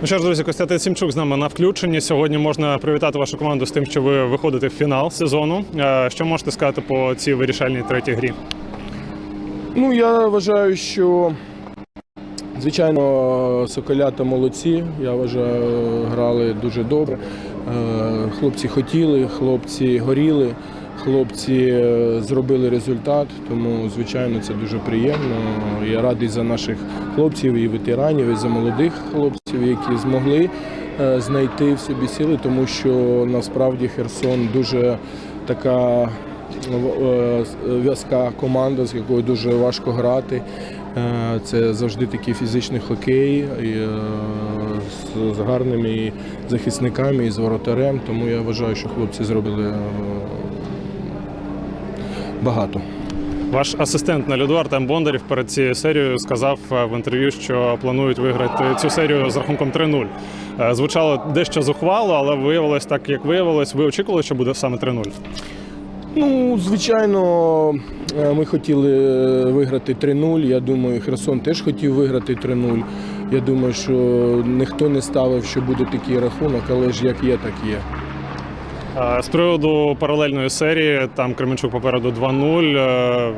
Ну що ж, друзі, Костянтин Сімчук з нами на включенні. Сьогодні можна привітати вашу команду з тим, що ви виходите в фінал сезону. Е, Що можете сказати по цій вирішальній третій грі? Ну, я вважаю, що звичайно соколята молодці. Я вважаю, грали дуже добре. Е, Хлопці хотіли, хлопці горіли, хлопці е, зробили результат, тому звичайно це дуже приємно. Я радий за наших хлопців і ветеранів, і за молодих хлопців, які змогли е, знайти в собі сили, тому що насправді Херсон дуже така е, в'язка команда, з якою дуже важко грати. Це завжди такий фізичний хокей з- гарними захисниками і з воротарем. Тому я вважаю, що хлопці зробили багато. Ваш асистент на льоду Артем Бондарів перед цією серією сказав е, в інтерв'ю, що планують виграти цю серію з рахунком 3-0. Е, Звучало дещо зухвало, але виявилось так, як виявилось. Ви очікували, що буде саме 3-0? Ну, звичайно, е, ми хотіли виграти 3-0. Я думаю, Херсон теж хотів виграти 3-0. Я думаю, що ніхто не ставив, що буде такий рахунок, але ж як є, так є. Е, З приводу паралельної серії, там Кременчук попереду 2-0. Е,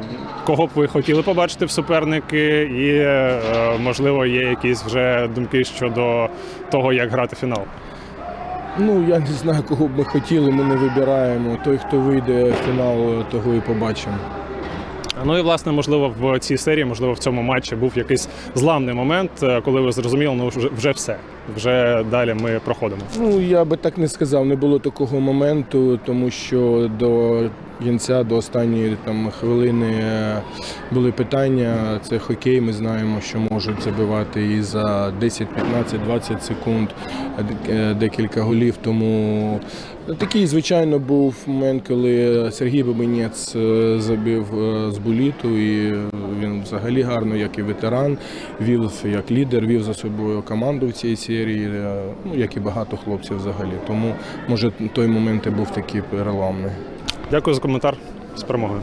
Кого б ви хотіли побачити в суперники, і е, можливо є якісь вже думки щодо того, як грати фінал. Ну, я не знаю, кого б ми хотіли, ми не вибираємо. Той, хто вийде в фінал, того і побачимо. Ну і власне, можливо, в цій серії, можливо, в цьому матчі був якийсь зламний момент, е, коли ви зрозуміли, ну вже, вже все. Вже далі ми проходимо. Ну, я би так не сказав, не було такого моменту, тому що до кінця, до останньої там, хвилини е, були питання. Це хокей, ми знаємо, що можуть забивати і за 10, 15, 20 секунд е, е, декілька голів. Тому такий, звичайно, був момент, коли Сергій Бабинець забив з буліту, і він взагалі гарно, як і ветеран, вів як лідер, вів за собою команду в цій серії, ну як і багато хлопців взагалі. Тому може той момент і був такий переламний. Дякую за коментар з перемогою.